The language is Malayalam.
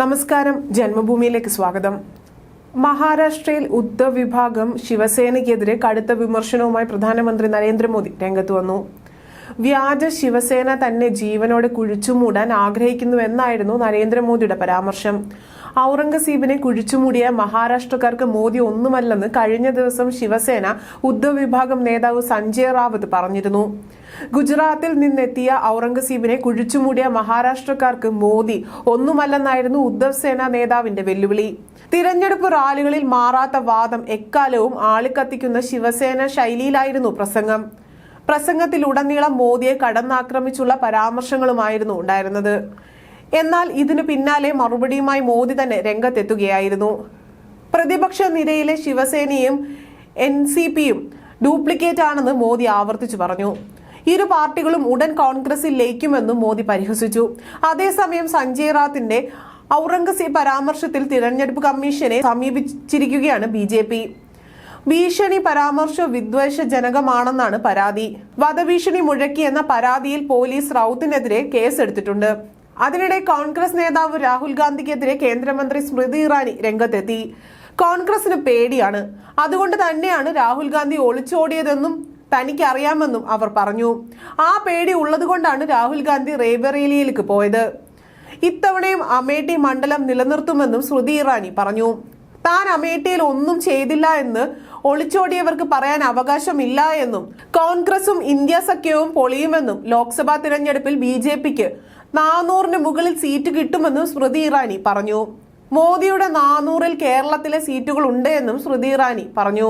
നമസ്കാരം. ജന്മഭൂമിയിലേക്ക് സ്വാഗതം. മഹാരാഷ്ട്രയിൽ ഉദ്ധവ് വിഭാഗം ശിവസേനയ്ക്കെതിരെ കടുത്ത വിമർശനവുമായി പ്രധാനമന്ത്രി നരേന്ദ്രമോദി രംഗത്ത് വന്നു. വ്യാജ ശിവസേന തന്നെ ജീവനോടെ കുഴിച്ചുമൂടാൻ ആഗ്രഹിക്കുന്നുവെന്നായിരുന്നു നരേന്ദ്രമോദിയുടെ പരാമർശം. ഔറംഗസീബിനെ കുഴിച്ചുമൂടിയ മഹാരാഷ്ട്രക്കാർക്ക് മോദി ഒന്നുമല്ലെന്ന് കഴിഞ്ഞ ദിവസം ശിവസേന ഉദ്ധവ് വിഭാഗം നേതാവ് സഞ്ജയ് റാവത്ത് പറഞ്ഞിരുന്നു. ഗുജറാത്തിൽ നിന്നെത്തിയ ഔറംഗസീബിനെ കുഴിച്ചുമൂടിയ മഹാരാഷ്ട്രക്കാർക്ക് മോദി ഒന്നുമല്ലെന്നായിരുന്നു ഉദ്ധവ് സേന നേതാവിന്റെ വെല്ലുവിളി. തിരഞ്ഞെടുപ്പ് റാലികളിൽ മാറാത്ത വാദം എക്കാലവും ആളിക്കത്തിക്കുന്ന ശിവസേന ശൈലിയിലായിരുന്നു പ്രസംഗം. പ്രസംഗത്തിലുടനീളം മോദിയെ കടന്നാക്രമിച്ചുള്ള പരാമർശങ്ങളുമായിരുന്നു ഉണ്ടായിരുന്നത്. എന്നാൽ ഇതിനു പിന്നാലെ മറുപടിയുമായി മോദി തന്നെ രംഗത്തെത്തുകയായിരുന്നു. പ്രതിപക്ഷ നിരയിലെ ശിവസേനയും എൻ സി പിയും ഡ്യൂപ്ലിക്കേറ്റ് ആണെന്ന് മോദി ആവർത്തിച്ചു പറഞ്ഞു. ഇരു പാർട്ടികളും ഉടൻ കോൺഗ്രസിൽ ലയിക്കുമെന്നും മോദി പരിഹസിച്ചു. അതേസമയം സഞ്ജയ് റാത്തിന്റെ ഔറംഗസീബ് പരാമർശത്തിൽ തിരഞ്ഞെടുപ്പ് കമ്മീഷനെ സമീപിച്ചിരിക്കുകയാണ് ബി ജെ പി. ഭീഷണി പരാമർശ വിദ്വേഷജനകമാണെന്നാണ് പരാതി. വധഭീഷണി മുഴക്കിയെന്ന പരാതിയിൽ പോലീസ് റൌത്തിനെതിരെ കേസെടുത്തിട്ടുണ്ട്. അതിനിടെ കോൺഗ്രസ് നേതാവ് രാഹുൽ ഗാന്ധിക്കെതിരെ കേന്ദ്രമന്ത്രി സ്മൃതി ഇറാനി രംഗത്തെത്തി. കോൺഗ്രസിന് പേടിയാണ്. അതുകൊണ്ട് തന്നെയാണ് രാഹുൽ ഗാന്ധി ഒളിച്ചോടിയതെന്നും തനിക്കറിയാമെന്നും അവർ പറഞ്ഞു. ആ പേടി ഉള്ളതുകൊണ്ടാണ് രാഹുൽ ഗാന്ധി റേബറേലിയയിലേക്ക് പോയത്. ഇത്തവണയും അമേഠി മണ്ഡലം നിലനിർത്തുമെന്നും സ്മൃതി ഇറാനി പറഞ്ഞു. താൻ അമേഠിയിൽ ഒന്നും ചെയ്തില്ല എന്ന് ഒളിച്ചോടിയവർക്ക് പറയാൻ അവകാശമില്ല എന്നും കോൺഗ്രസും ഇന്ത്യ സഖ്യവും പൊളിയുമെന്നും ലോക്സഭാ തിരഞ്ഞെടുപ്പിൽ ബി ജെ പിക്ക് നാനൂറിന് മുകളിൽ സീറ്റ് കിട്ടുമെന്നും സ്മൃതി ഇറാനി പറഞ്ഞു. മോദിയുടെ നാനൂറിൽ കേരളത്തിലെ സീറ്റുകൾ ഉണ്ട് എന്നും സ്മൃതി ഇറാനി പറഞ്ഞു.